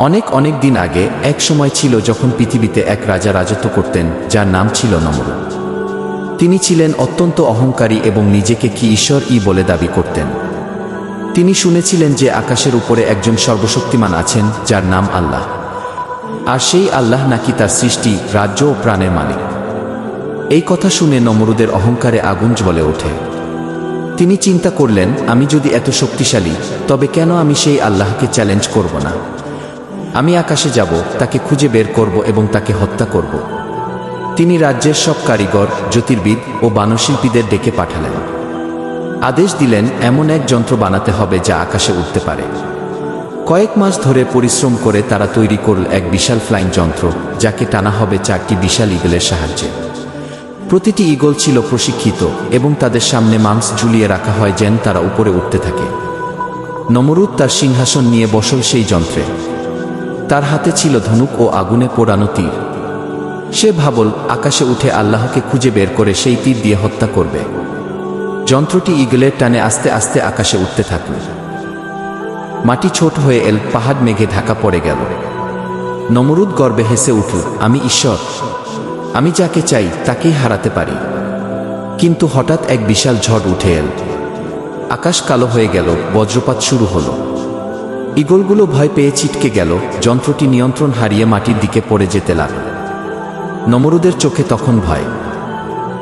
অনেক অনেক দিন আগে এক সময় ছিল যখন পৃথিবীতে এক রাজা রাজত্ব করতেন, যার নাম ছিল নমরুদ। তিনি ছিলেন অত্যন্ত অহংকারী এবং নিজেকে কি ঈশ্বর ই বলে দাবি করতেন। তিনি শুনেছিলেন যে আকাশের উপরে একজন সর্বশক্তিমান আছেন, যার নাম আল্লাহ। আর সেই আল্লাহ নাকি তার সৃষ্টি, রাজ্য ও প্রাণের মালিক। এই কথা শুনে নমরুদের অহংকারে আগুন জ্বলে ওঠে। তিনি চিন্তা করলেন, আমি যদি এত শক্তিশালী, তবে কেন আমি সেই আল্লাহকে চ্যালেঞ্জ করব না? আমি আকাশে যাব, তাকে খুঁজে বের করব এবং তাকে হত্যা করব। তিনি রাজ্যের সব কারিগর, জ্যোতির্বিদ ও বানশিল্পীদের ডেকে পাঠালেন। আদেশ দিলেন, এমন এক যন্ত্র বানাতে হবে যা আকাশে উঠতে পারে। কয়েক মাস ধরে পরিশ্রম করে তারা তৈরি করল এক বিশাল ফ্লাইং যন্ত্র, যাকে টানা হবে চারটি বিশাল ইগলের সাহায্যে। প্রতিটি ইগল ছিল প্রশিক্ষিত এবং তাদের সামনে মাংস ঝুলিয়ে রাখা হয় যেন তারা উপরে উঠতে থাকে। নমরুদ তার সিংহাসন নিয়ে বসল সেই যন্ত্রে। তার হাতে ছিল ধনুক ও আগুনে পোড়ানো তীর। সে ভাবল, আকাশে উঠে আল্লাহকে খুঁজে বের করে সেই তীর দিয়ে হত্যা করবে। যন্ত্রটি ইগলের টানে আস্তে আস্তে আকাশে উঠতে থাকল। মাটি ছোট হয়ে এল, পাহাড় মেঘে ঢাকা পড়ে গেল। নমরুদ গর্বে হেসে উঠল, আমি ঈশ্বর। আমি যাকে চাই, তাকেই হারাতে পারি। কিন্তু হঠাৎ এক বিশাল ঝড় উঠে এল। আকাশ কালো হয়ে গেল, বজ্রপাত শুরু হলো। ইগলগুলো ভয় পেয়ে ছিটকে গেল, যন্ত্রটি নিয়ন্ত্রণ হারিয়ে মাটির দিকে পড়ে যেতে লাগল। নমরুদের চোখে তখন ভয়।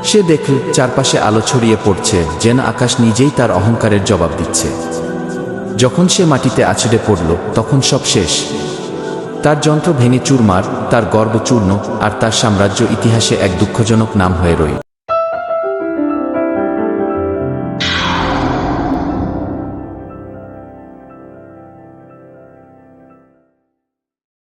সে দেখল, চারপাশে আলো ছড়িয়ে পড়ছে, যেন আকাশ নিজেই তার অহংকারের জবাব দিচ্ছে। যখন সে মাটিতে আছড়ে পড়ল, তখন সব শেষ। তার যন্ত্র ভেঙে চুরমার, তার গর্ব চূর্ণ, আর তার সাম্রাজ্য ইতিহাসে এক দুঃখজনক নাম হয়ে রইল।